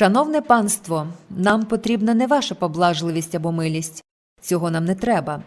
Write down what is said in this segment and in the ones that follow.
Шановне панство, нам потрібна не ваша поблажливість або милість. Цього нам не треба.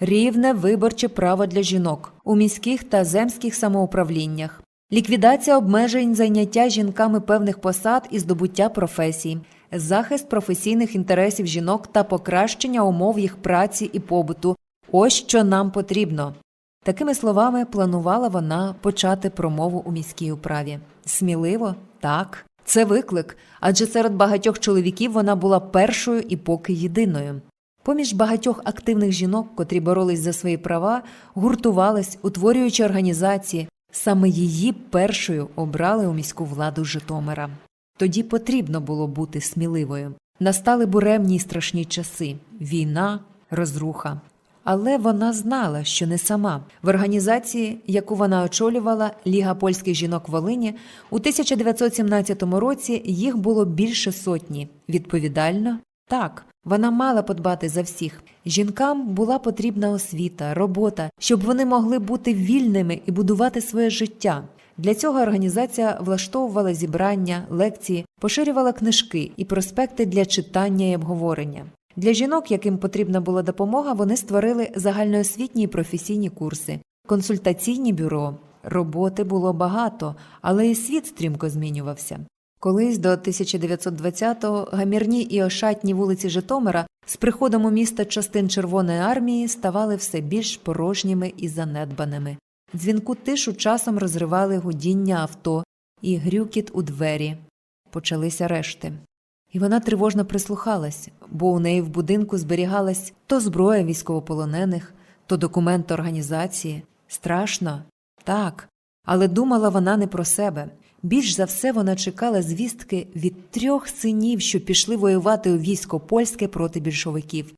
Рівне виборче право для жінок у міських та земських самоуправліннях, ліквідація обмежень зайняття жінками певних посад і здобуття професій, захист професійних інтересів жінок та покращення умов їх праці і побуту. Ось що нам потрібно. Такими словами планувала вона почати промову у міській управі. Сміливо, так. Це виклик, адже серед багатьох чоловіків вона була першою і поки єдиною. Поміж багатьох активних жінок, котрі боролись за свої права, гуртувались, утворюючи організації, саме її першою обрали у міську владу Житомира. Тоді потрібно було бути сміливою. Настали буремні й страшні часи війна, розруха. Але вона знала, що не сама. В організації, яку вона очолювала, Ліга польських жінок Волині, у 1917 році їх було більше сотні. Відповідально, так, вона мала подбати за всіх. Жінкам була потрібна освіта, робота, щоб вони могли бути вільними і будувати своє життя. Для цього організація влаштовувала зібрання, лекції, поширювала книжки і проспекти для читання і обговорення. Для жінок, яким потрібна була допомога, вони створили загальноосвітні і професійні курси, консультаційні бюро. Роботи було багато, але і світ стрімко змінювався. Колись до 1920-го гамірні і ошатні вулиці Житомира з приходом у місто частин Червоної армії ставали все більш порожніми і занедбаними. Дзвінку тишу часом розривали гудіння авто і грюкіт у двері. Почалися решти. І вона тривожно прислухалась, бо у неї в будинку зберігалась то зброя військовополонених, то документи організації. Страшно, так, але думала вона не про себе. Більш за все вона чекала звістки від трьох синів, що пішли воювати у військо польське проти більшовиків.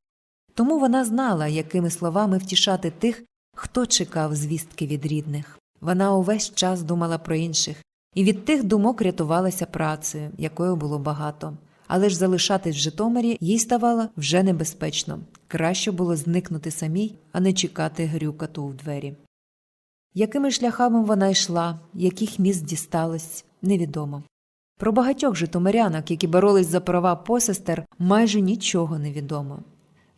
Тому вона знала, якими словами втішати тих, хто чекав звістки від рідних. Вона увесь час думала про інших, і від тих думок рятувалася працею, якою було багато. Але ж залишатись в Житомирі їй ставало вже небезпечно. Краще було зникнути самій, а не чекати грюкату в двері. Якими шляхами вона йшла, яких міст дісталось, невідомо. Про багатьох житомирянок, які боролись за права посестер, майже нічого не відомо.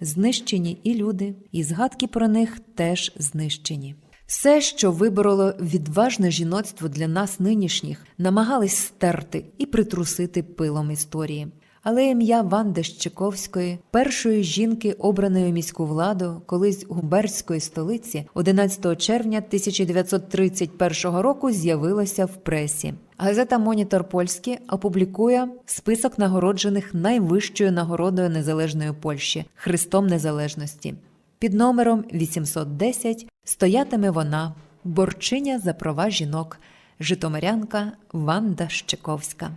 Знищені і люди, і згадки про них теж знищені. Все, що вибороло відважне жіноцтво для нас нинішніх, намагались стерти і притрусити пилом історії. Але ім'я Ванди Щековської, першої жінки, обраної міську владу, колись губерської столиці, 11 червня 1931 року з'явилося в пресі. Газета Монітор Польський опублікує список нагороджених найвищою нагородою незалежної Польщі Христом Незалежності. Під номером 810 стоятиме вона, борчиня за права жінок, житомирянка Ванда Щековська.